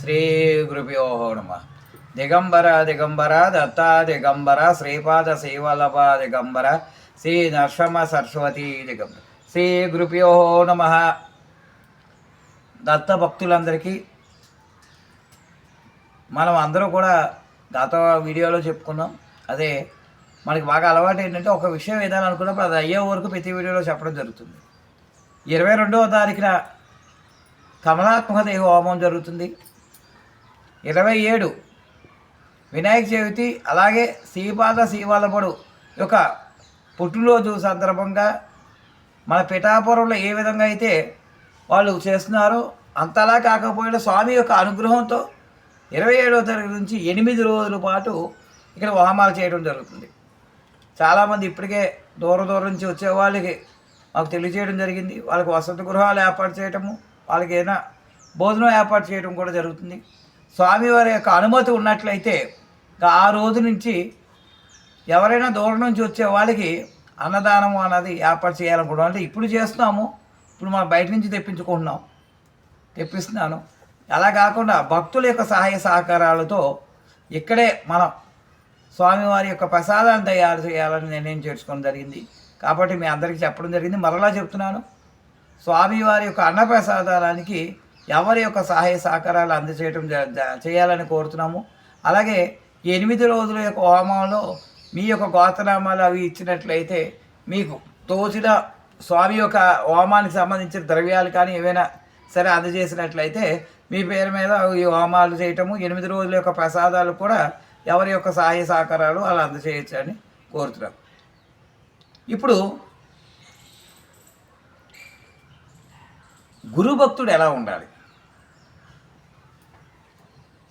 శ్రీ గురుభ్యో నమ. దిగంబర దిగంబర దత్త దిగంబర శ్రీపాద శ్రీవల్లభ దిగంబర శ్రీ నర్షమ సరస్వతి దిగంబర శ్రీ గురుభ్యో నమ. దత్త భక్తులందరికీ మనం అందరూ కూడా గత వీడియోలో చెప్పుకున్నాం. అదే మనకి బాగా అలవాటు ఏంటంటే ఒక విషయం ఏదైనా అనుకున్నప్పుడు అది అయ్యే వరకు ప్రతి వీడియోలో చెప్పడం జరుగుతుంది. ఇరవై రెండవ తారీఖున కమలాత్మక దేవ హోమం జరుగుతుంది. ఇరవై ఏడు. వినాయక చవితి అలాగే శ్రీపాద శ్రీవల్లభుడు యొక్క పుట్టినరోజు సందర్భంగా మన పిఠాపురంలో ఏ విధంగా అయితే వాళ్ళు చేస్తున్నారో అంతలా కాకపోయినా స్వామి యొక్క అనుగ్రహంతో ఇరవై ఏడవ తరగతి నుంచి ఎనిమిది రోజుల పాటు ఇక్కడ హోమాలు చేయడం జరుగుతుంది. చాలామంది ఇప్పటికే దూర దూరం నుంచి వచ్చే వాళ్ళకి మాకు తెలియజేయడం జరిగింది. వాళ్ళకి వసతి గృహాలు ఏర్పాటు చేయటము వాళ్ళకి ఏదైనా భోజనం ఏర్పాటు చేయడం కూడా జరుగుతుంది. స్వామివారి యొక్క అనుమతి ఉన్నట్లయితే ఆ రోజు నుంచి ఎవరైనా దూరం నుంచి వచ్చే వాళ్ళకి అన్నదానం అన్నది ఏర్పాటు చేయాలనుకోవడం అంటే ఇప్పుడు చేస్తున్నాము ఇప్పుడు మనం బయట నుంచి తెప్పించుకుంటున్నాం. తెప్పిస్తున్నాను. అలా కాకుండా భక్తుల యొక్క సహాయ సహకారాలతో ఇక్కడే మనం స్వామివారి యొక్క ప్రసాదాన్ని తయారు చేయాలని నిర్ణయం చేసుకోవడం జరిగింది. కాబట్టి మీ అందరికీ చెప్పడం జరిగింది. మరలా చెప్తున్నాను. స్వామివారి యొక్క అన్నప్రసాదానికి ఎవరి యొక్క సహాయ సహకారాలు అందచేయటం చేయాలని కోరుతున్నాము. అలాగే ఎనిమిది రోజుల యొక్క హోమంలో మీ యొక్క గోతనామాలు అవి ఇచ్చినట్లయితే మీకు తోచిన స్వామి యొక్క హోమానికి సంబంధించిన ద్రవ్యాలు కానీ ఏవైనా సరే అందజేసినట్లయితే మీ పేరు మీద ఈ హోమాలు చేయటము ఎనిమిది రోజుల యొక్క ప్రసాదాలు కూడా ఎవరి యొక్క సహాయ సహకారాలు అలా అందజేయచ్చు అని కోరుతున్నాం. ఇప్పుడు గురుభక్తుడు ఎలా ఉండాలి?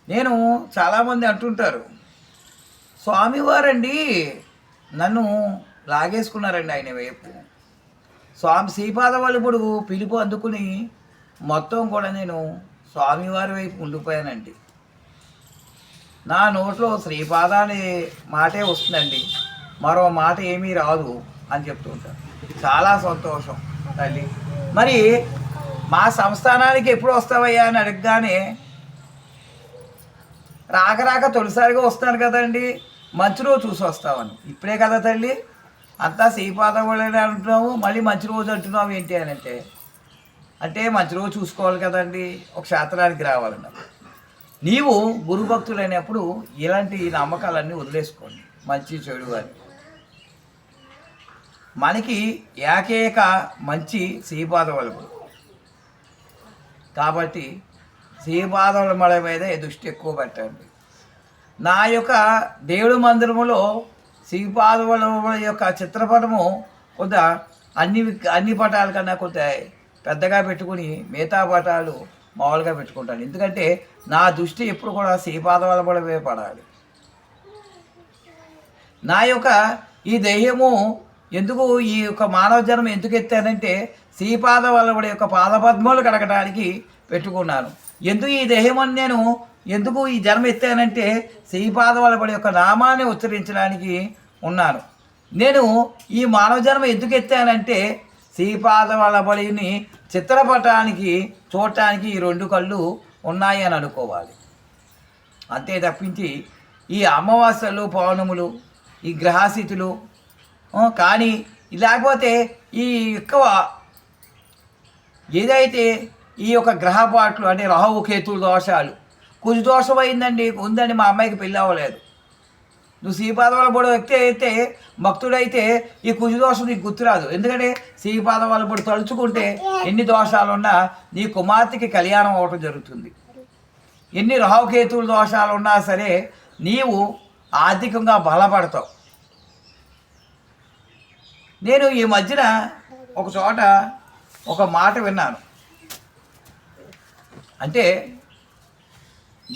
నేను చాలామంది అంటుంటారు స్వామివారండి నన్ను లాగేసుకున్నారండి ఆయన వైపు. స్వామి శ్రీపాద వల్లభుడు పిలుపు అందుకుని మొత్తం కూడా నేను స్వామివారి వైపు ఉండిపోయానండి. నా నోట్లో శ్రీపాద అనే మాటే వస్తుందండి. మరో మాట ఏమీ రాదు అని చెప్తుంటారు. చాలా సంతోషం తల్లి. మరి మా సంస్థానానికి ఎప్పుడు వస్తావయ్యా అని అడగగానే రాక రాక తొలిసారిగా వస్తాను కదండి. మంచి రోజు చూసి వస్తామని ఇప్పుడే కదా తల్లి అంతా శ్రీపాదం కూడా అంటున్నావు మళ్ళీ మంచి రోజు అంటున్నావు ఏంటి అని అంటే అంటే మంచి రోజు చూసుకోవాలి కదండి ఒక క్షేత్రానికి రావాలన్నా నీవు గురుభక్తులైనప్పుడు ఇలాంటి నమ్మకాలన్నీ వదిలేసుకోండి మంచి చెడు అని. మనకి ఏకైక మంచి శ్రీపాద వలుపు కాబట్టి శ్రీపాదముల మల మీద దృష్టి ఎక్కువ పెట్టండి. నా యొక్క దేవుడి మందిరములో శ్రీపాదముల యొక్క చిత్రపటము కొంత అన్ని అన్ని పటాల కన్నా కొంత పెద్దగా పెట్టుకుని మిగతా పటాలు మామూలుగా పెట్టుకుంటాను. ఎందుకంటే నా దృష్టి ఎప్పుడు కూడా శ్రీపాదముల మీద పడాలి. నా యొక్క ఈ దేహము ఎందుకు ఈ యొక్క మానవ జన్మ ఎందుకు ఎత్తానంటే శ్రీపాద వల్లభుడి యొక్క పాదపద్మములు కడగడానికి పెట్టుకున్నాను. ఎందుకు ఈ దేహమని నేను ఎందుకు ఈ జన్మ ఎత్తానంటే శ్రీపాద వల్లభుడి యొక్క నామాన్ని ఉచ్చరించడానికి ఉన్నాను. నేను ఈ మానవ జన్మ ఎందుకు ఎత్తానంటే శ్రీపాద వల్లభుడిని చిత్రపటానికి చూడటానికి ఈ రెండు కళ్ళు ఉన్నాయి అని అనుకోవాలి. అంతే తప్పించి ఈ అమావాస్యలు పౌర్ణములు ఈ గ్రహస్థితులు కానీ లేకపోతే ఈ ఎక్కువ ఏదైతే ఈ యొక్క గ్రహపాట్లు అంటే రాహు కేతుల దోషాలు కుజు దోషం అయిందండి ఉందండి మా అమ్మాయికి పెళ్ళి అవ్వలేదు. నువ్వు శ్రీపాదవాల పొడి వ్యక్తి అయితే భక్తుడైతే ఈ కుజు దోషం నీకు గుర్తురాదు. ఎందుకంటే శ్రీపాదవాల పొడి తలుచుకుంటే ఎన్ని దోషాలున్నా నీ కుమార్తెకి కళ్యాణం అవ్వటం జరుగుతుంది. ఎన్ని రాహుకేతువుల దోషాలు ఉన్నా సరే నీవు ఆర్థికంగా బలపడతావు. నేను ఈ మధ్యన ఒక చోట ఒక మాట విన్నాను. అంటే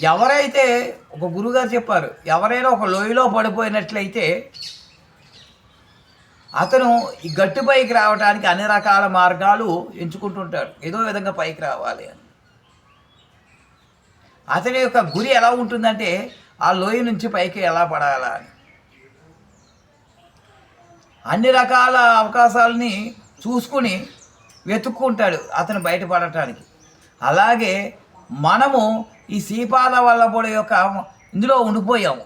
ఎవరైతే ఒక గురుగారు చెప్పారు ఎవరైనా ఒక లోయలో పడిపోయినట్లయితే అతను ఈ గట్టు పైకి రావడానికి అన్ని రకాల మార్గాలు ఎంచుకుంటుంటాడు. ఏదో విధంగా పైకి రావాలి అని. అతని యొక్క గురి ఎలా ఉంటుందంటే ఆ లోయ నుంచి పైకి ఎలా పడాలా అని. అన్ని రకాల అవకాశాలని చూసుకుని వెతుక్కుంటాడు అతను బయటపడటానికి. అలాగే మనము ఈ శ్రీపాద వల్లభుడు యొక్క ఇందులో ఉండిపోయాము.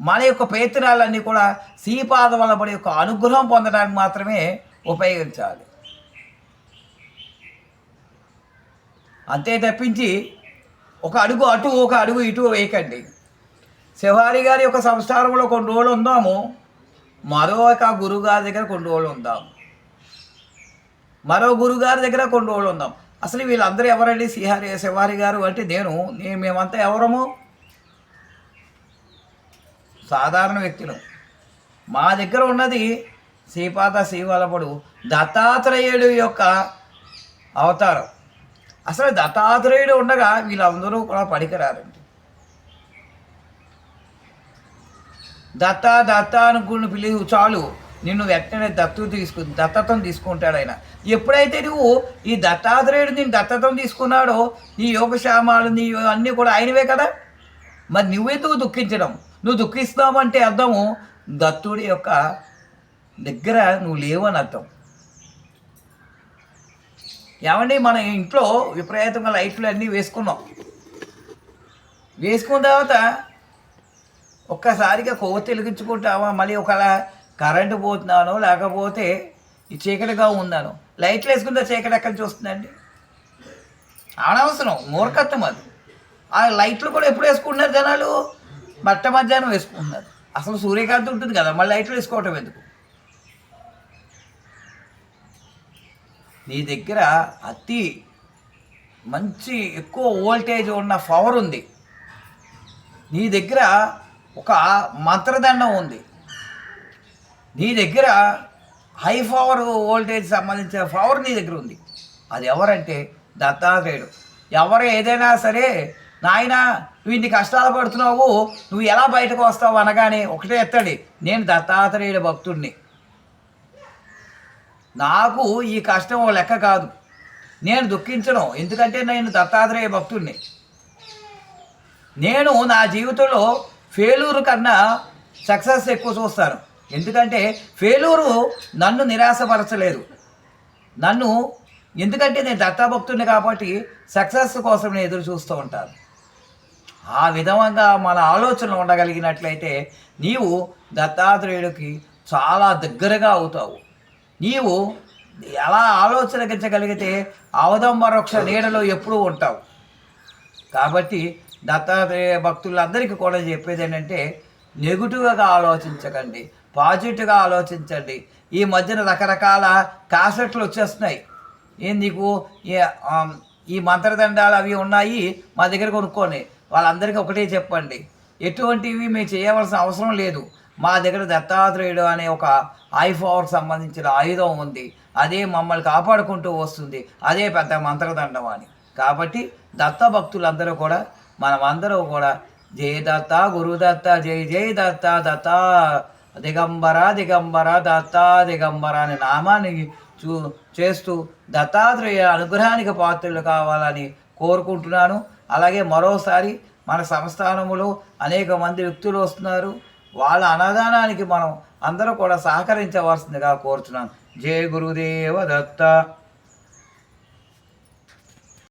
మన యొక్క ప్రయత్నాలన్నీ కూడా శ్రీపాద వల్లభుడి యొక్క అనుగ్రహం పొందడానికి మాత్రమే ఉపయోగించాలి. అంతే తప్పించి ఒక అడుగు అటు ఒక అడుగు ఇటు వేయకండి. శివారి గారి యొక్క సంస్కారంలో కొన్ని రోజులు ఉందాము. మరొక గురుగారి దగ్గర కొన్ని రోజులు మరో గురుగారి దగ్గర కొన్ని రోజులు ఉందాం అసలు వీళ్ళందరూ ఎవరండి? సిహారి శివారి గారు అంటే నేను. నేను మేమంతా ఎవరము? సాధారణ వ్యక్తులు. మా దగ్గర ఉన్నది శ్రీపాద శ్రీవల్లభుడు దత్తాత్రేయుడు యొక్క అవతారం. అసలు దత్తాత్రేయుడు ఉండగా వీళ్ళందరూ కూడా పనికిరారండి. దత్త దత్త అనుకుని పిలి చాలు. నిన్ను వెంటనే దత్తు తీసుకు దత్తత్వం తీసుకుంటాడు ఆయన. ఎప్పుడైతే నువ్వు ఈ దత్తాత్రేయుడు నేను దత్తత్వం తీసుకున్నాడో నీ యోగక్షేమాలు నీ అన్నీ కూడా ఆయనవే కదా? మరి నువ్వెందుకు దుఃఖించడం? నువ్వు దుఃఖిస్తామంటే అర్థము దత్తుడి యొక్క దగ్గర నువ్వు లేవని అర్థం. ఏమండి మన ఇంట్లో విపరీతంగా లైట్లు అన్నీ వేసుకున్నాం. వేసుకున్న తర్వాత ఒక్కసారిగా కొవ్వు వెలిగించుకుంటావా మళ్ళీ ఒకలా కరెంటు పోతున్నానో లేకపోతే ఈ చీకటిగా ఉందాను లైట్లు వేసుకుంటే చీకటి ఎక్కడ చూస్తుందండి? అనవసరం మూర్ఖత్వం అది. ఆ లైట్లు కూడా ఎప్పుడు వేసుకుంటున్నారు జనాలు? బట్ట మధ్యాహ్నం వేసుకుంటున్నారు. అసలు సూర్యకాంతి ఉంటుంది కదా మళ్ళీ లైట్లు వేసుకోవటం ఎందుకు? నీ దగ్గర అతి మంచి ఎక్కువ వోల్టేజ్ ఉన్న పవర్ ఉంది. నీ దగ్గర ఒక మంత్రదండం ఉంది. నీ దగ్గర హై పవర్ వోల్టేజ్ సంబంధించిన పవర్ నీ దగ్గర ఉంది. అది ఎవరంటే దత్తాత్రేయుడు. ఎవరు ఏదైనా సరే నాయన నువ్వు కష్టాలు పడుతున్నావు నువ్వు ఎలా బయటకు వస్తావు? అనగానే ఒకటే ఎత్తాడు నేను దత్తాత్రేయుడు భక్తుడిని నాకు ఈ కష్టం ఓ లెక్క కాదు. నేను దుఃఖించను ఎందుకంటే నేను దత్తాత్రేయ భక్తుడిని నేను నా జీవితంలో ఫెయిల్యూర్ కన్నా సక్సెస్ ఎక్కువ చూస్తారు. ఎందుకంటే ఫెయిల్యూరు నన్ను నిరాశపరచలేదు. నన్ను ఎందుకంటే నేను దత్తాభక్తుడిని కాబట్టి సక్సెస్ కోసం నేను ఎదురు చూస్తూ ఉంటాను. ఆ విధంగా మన ఆలోచనలు ఉండగలిగినట్లయితే నీవు దత్తాత్రేయుడికి చాలా దగ్గరగా అవుతావు. నీవు ఎలా ఆలోచనగించగలిగితే అవదంబరక్ష నీడలో ఎప్పుడూ ఉంటావు. కాబట్టి దత్తాత్రేయ భక్తులందరికీ కూడా చెప్పేది ఏంటంటే నెగిటివ్గా ఆలోచించకండి పాజిటివ్గా ఆలోచించండి. ఈ మధ్యన రకరకాల కాసెట్లు వచ్చేస్తున్నాయి. ఏం నీకు ఈ మంత్రదండాలు అవి ఉన్నాయి మా దగ్గర కొనుక్కొని. వాళ్ళందరికీ ఒకటే చెప్పండి ఎటువంటివి మేము చేయవలసిన అవసరం లేదు. మా దగ్గర దత్తాత్రేయుడు అనే ఒక ఐ పవర్కి సంబంధించిన ఆయుధం ఉంది. అదే మమ్మల్ని కాపాడుకుంటూ వస్తుంది. అదే పెద్ద మంత్రదండం అని. కాబట్టి దత్త భక్తులందరూ కూడా మనమందరూ కూడా జయ దత్త గురుదత్త జై జై దత్త దత్త దిగంబర దిగంబర దత్త దిగంబర అనే నామాన్ని చూ చేస్తూ దత్తాత్రేయ అనుగ్రహానికి పాత్రలు కావాలని కోరుకుంటున్నాను. అలాగే మరోసారి మన సంస్థానములో అనేక మంది వ్యక్తులు వస్తున్నారు. వాళ్ళ అన్నదానానికి మనం అందరూ కూడా సహకరించవలసిందిగా కోరుతున్నాను జయ గురుదేవ దత్త.